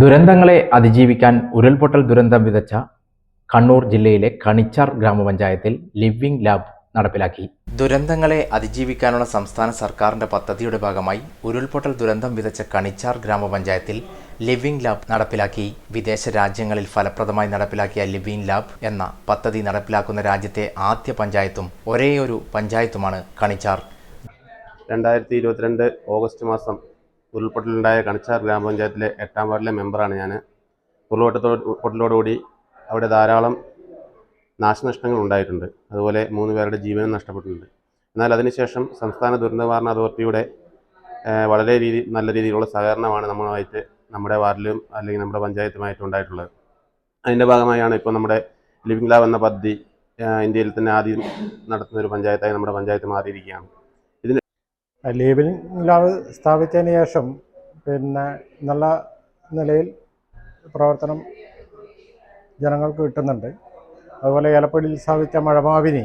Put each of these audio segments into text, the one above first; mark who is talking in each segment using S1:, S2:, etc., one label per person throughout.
S1: ദുരന്തങ്ങളെ അതിജീവിക്കാൻ ഉരുൾപൊട്ടൽ ദുരന്തം വിതച്ച കണ്ണൂർ ജില്ലയിലെ കണിച്ചാർ ഗ്രാമപഞ്ചായത്തിൽ ലിവിംഗ് ലാബ് നടപ്പിലാക്കി. ദുരന്തങ്ങളെ അതിജീവിക്കാനുള്ള സംസ്ഥാന സർക്കാരിന്റെ പദ്ധതിയുടെ ഭാഗമായി ഉരുൾപൊട്ടൽ ദുരന്തം വിതച്ച കണിച്ചാർ ഗ്രാമപഞ്ചായത്തിൽ ലിവിംഗ് ലാബ് നടപ്പിലാക്കി. വിദേശ രാജ്യങ്ങളിൽ ഫലപ്രദമായി നടപ്പിലാക്കിയ ലിവിംഗ് ലാബ് എന്ന പദ്ധതി നടപ്പിലാക്കുന്ന രാജ്യത്തെ ആദ്യ പഞ്ചായത്തും ഒരേയൊരു പഞ്ചായത്തുമാണ് കണിച്ചാർ.
S2: രണ്ടായിരത്തി ഇരുപത്തിരണ്ട് ഓഗസ്റ്റ് മാസം ഉരുൾപൊട്ടലുണ്ടായ കണിച്ചാർ ഗ്രാമപഞ്ചായത്തിലെ എട്ടാം വാർഡിലെ മെമ്പറാണ് ഞാൻ ഉരുൾപൊട്ടലോടുകൂടി അവിടെ ധാരാളം നാശനഷ്ടങ്ങൾ ഉണ്ടായിട്ടുണ്ട്. അതുപോലെ മൂന്ന് പേരുടെ ജീവനും നഷ്ടപ്പെട്ടിട്ടുണ്ട്. എന്നാൽ അതിനുശേഷം സംസ്ഥാന ദുരന്ത നിവാരണ അതോറിറ്റിയുടെ വളരെ രീതി നല്ല രീതിയിലുള്ള സഹകരണമാണ് നമ്മളുമായിട്ട് നമ്മുടെ വാർഡിലും അല്ലെങ്കിൽ നമ്മുടെ പഞ്ചായത്തുമായിട്ട് ഉണ്ടായിട്ടുള്ളത്. അതിന്റെ ഭാഗമായാണ് ഇപ്പോൾ നമ്മുടെ ലിവിംഗ് ലാബ് എന്ന പദ്ധതി ഇന്ത്യയിൽ തന്നെ ആദ്യം നടത്തുന്ന ഒരു പഞ്ചായത്തായി നമ്മുടെ പഞ്ചായത്ത് മാറിയിരിക്കുകയാണ്.
S3: ലേബലിംഗ് ലാബ് സ്ഥാപിച്ചതിന് ശേഷം പിന്നെ നല്ല നിലയിൽ പ്രവർത്തനം ജനങ്ങൾക്ക് കിട്ടുന്നുണ്ട്. അതുപോലെ ഏലപ്പടിയിൽ സ്ഥാപിച്ച മഴമാവിനി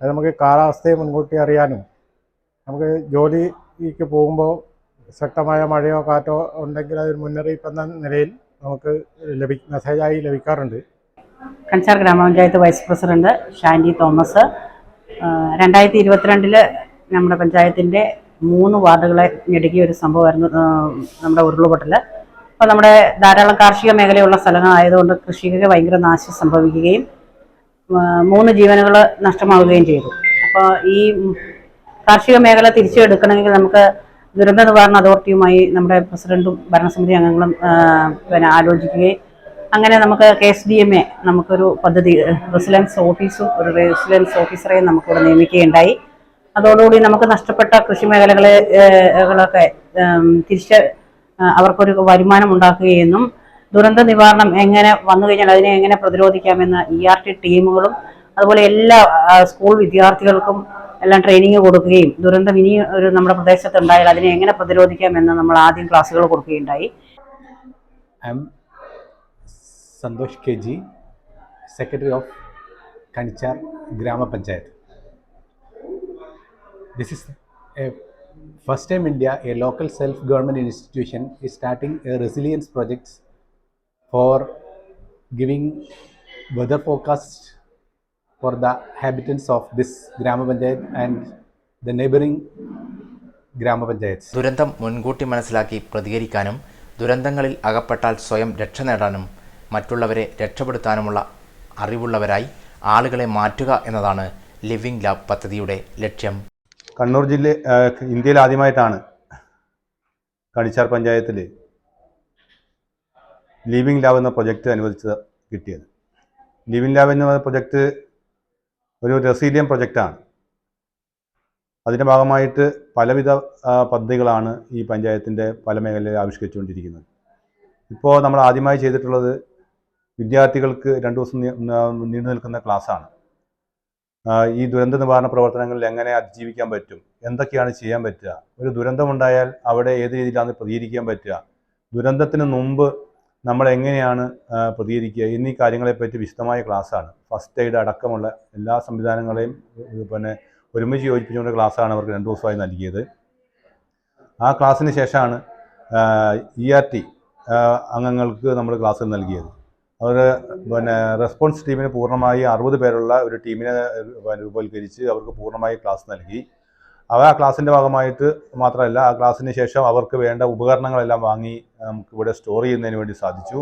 S3: അത് നമുക്ക് കാലാവസ്ഥയെ മുൻകൂട്ടി അറിയാനും നമുക്ക് ജോലിക്ക് പോകുമ്പോൾ ശക്തമായ മഴയോ കാറ്റോ ഉണ്ടെങ്കിൽ അതൊരു മുന്നറിയിപ്പ് എന്ന നിലയിൽ നമുക്ക് ലഭി മെസ്സേജായി ലഭിക്കാറുണ്ട്.
S4: കൺസാർ ഗ്രാമപഞ്ചായത്ത് വൈസ് പ്രസിഡന്റ് ഷാൻഡി തോമസ് രണ്ടായിരത്തി ഇരുപത്തിരണ്ടിൽ നമ്മുടെ പഞ്ചായത്തിന്റെ മൂന്ന് വാർഡുകളെ ഞെടുക്കിയ ഒരു സംഭവമായിരുന്നു നമ്മുടെ ഉരുളുപൊട്ടൽ അപ്പോൾ നമ്മുടെ ധാരാളം കാർഷിക മേഖലയുള്ള സ്ഥലങ്ങളായതുകൊണ്ട് കൃഷിക്ക് ഭയങ്കര നാശം സംഭവിക്കുകയും മൂന്ന് ജീവനുകൾ നഷ്ടമാവുകയും ചെയ്തു. അപ്പോൾ ഈ കാർഷിക മേഖല തിരിച്ചെടുക്കണമെങ്കിൽ നമുക്ക് ദുരന്ത നിവാരണ അതോറിറ്റിയുമായി നമ്മുടെ പ്രസിഡന്റും ഭരണസമിതി അംഗങ്ങളും പിന്നെ ആലോചിക്കുകയും അങ്ങനെ നമുക്ക് K S D M A നമുക്കൊരു പദ്ധതി റെസിഡൻസ് ഓഫീസും ഒരു റെസിഡൻസ് ഓഫീസറെയും നമുക്കിവിടെ നിയമിക്കുകയുണ്ടായി. അതോടുകൂടി നമുക്ക് നഷ്ടപ്പെട്ട കൃഷി മേഖലകളെ കളൊക്കെ തിരിച്ച് അവർക്കൊരു വരുമാനം ഉണ്ടാക്കുകയെന്നും ദുരന്ത നിവാരണം എങ്ങനെ വന്നു കഴിഞ്ഞാൽ അതിനെ എങ്ങനെ പ്രതിരോധിക്കാമെന്ന് ഇ ആർ ടി ടീമുകളും അതുപോലെ എല്ലാ സ്കൂൾ വിദ്യാർത്ഥികൾക്കും എല്ലാം ട്രെയിനിങ് കൊടുക്കുകയും ദുരന്തം ഇനി ഒരു നമ്മുടെ പ്രദേശത്ത് ഉണ്ടായാൽ അതിനെ എങ്ങനെ പ്രതിരോധിക്കാമെന്ന് നമ്മൾ ആദ്യം ക്ലാസ്സുകൾ കൊടുക്കുകയുണ്ടായി
S5: Santhosh K G secretary of Grama Panchayat. This is a first time India, a local self-government institution is starting a resilience project for giving weather forecast for the habitants of this Grama Panchayat and the neighboring Grama Panchayats.
S1: ദുരന്തം മുൻകൂട്ടി മനസ്സിലാക്കി പ്രതികരിക്കാനും ദുരന്തങ്ങളിൽ അകപ്പെട്ടാൽ സ്വയം രക്ഷ നേടാനും മറ്റുള്ളവരെ രക്ഷപ്പെടുത്താനുമുള്ള അറിവുള്ളവരായി ആളുകളെ മാറ്റുക എന്നതാണ് ലിവിംഗ് ലാബ് പദ്ധതിയുടെ ലക്ഷ്യം
S2: കണ്ണൂർ ജില്ല ഇന്ത്യയിൽ ആദ്യമായിട്ടാണ് കണിച്ചാർ പഞ്ചായത്തിൽ ലിവിംഗ് ലാബ് എന്ന പ്രൊജക്റ്റ് അനുവദിച്ച് കിട്ടിയത്. ലിവിംഗ് ലാബ് എന്ന പ്രൊജക്റ്റ് ഒരു റെസീലിയം പ്രൊജക്റ്റാണ് അതിന്റെ ഭാഗമായിട്ട് പലവിധ പദ്ധതികളാണ് ഈ പഞ്ചായത്തിന്റെ പല മേഖലയിൽ ആവിഷ്കരിച്ചുകൊണ്ടിരിക്കുന്നത്. ഇപ്പോൾ നമ്മൾ ആദ്യമായി ചെയ്തിട്ടുള്ളത് വിദ്യാർത്ഥികൾക്ക് രണ്ട് ദിവസം നീണ്ടു നിൽക്കുന്ന ക്ലാസ്സാണ്. ഈ ദുരന്ത നിവാരണ പ്രവർത്തനങ്ങളിൽ എങ്ങനെ അതിജീവിക്കാൻ പറ്റും? എന്തൊക്കെയാണ് ചെയ്യാൻ പറ്റുക? ഒരു ദുരന്തമുണ്ടായാൽ അവിടെ ഏത് രീതിയിലാണ് പ്രതികരിക്കാൻ പറ്റുക? ദുരന്തത്തിന് മുമ്പ് നമ്മൾ എങ്ങനെയാണ് പ്രതികരിക്കുക? എന്നീ കാര്യങ്ങളെപ്പറ്റി വിശദമായ ക്ലാസ്സാണ്. ഫസ്റ്റ് എയ്ഡ് അടക്കമുള്ള എല്ലാ സംവിധാനങ്ങളെയും പിന്നെ ഒരുമിച്ച് യോജിപ്പിച്ചുകൊണ്ട് ക്ലാസ്സാണ് അവർക്ക് രണ്ട് ദിവസമായി നൽകിയത്. ആ ക്ലാസ്സിന് ശേഷമാണ് ഇ ആർ ടി അംഗങ്ങൾക്ക് നമ്മൾ ക്ലാസ് നൽകിയത്. അവർ പിന്നെ റെസ്പോൺസ് ടീമിന് പൂർണമായി അറുപത് പേരുള്ള ഒരു ടീമിനെ രൂപവൽക്കരിച്ച് അവർക്ക് പൂർണമായി ക്ലാസ് നൽകി. അവ ആ ക്ലാസ്സിന്റെ ഭാഗമായിട്ട് മാത്രമല്ല ആ ക്ലാസ്സിന് ശേഷം അവർക്ക് വേണ്ട ഉപകരണങ്ങളെല്ലാം വാങ്ങി നമുക്ക് ഇവിടെ സ്റ്റോർ ചെയ്യുന്നതിന് വേണ്ടി സാധിച്ചു.